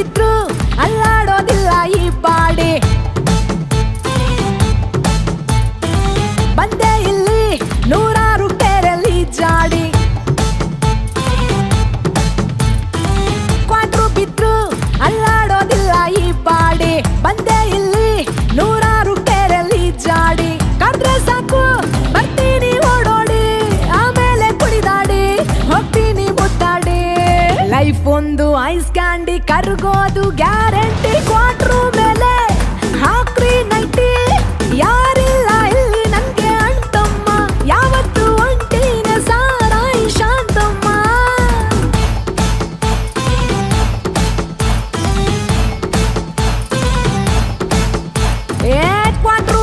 ಬಿದ್ರು ಲೈಫ್ ಒಂದು ice candy, ಕರ್ಗೋದು ಗ್ಯಾರಂಟಿ, ಕ್ವಾಟ್ರು ಮೇಲೆ ಹಾಕ್ರಿ ನೈಟಿ. ಯಾರಿಲ್ಲ ಇಲ್ಲಿ ನನ್ಗೆ ಅಂತಮ್ಮ ಯಾವತ್ತು ಒಂಟಿನ ಸಾರಾಯಿ ಶಾಂತಮ್ಮ. ಏ, ಕ್ವಾಟ್ರು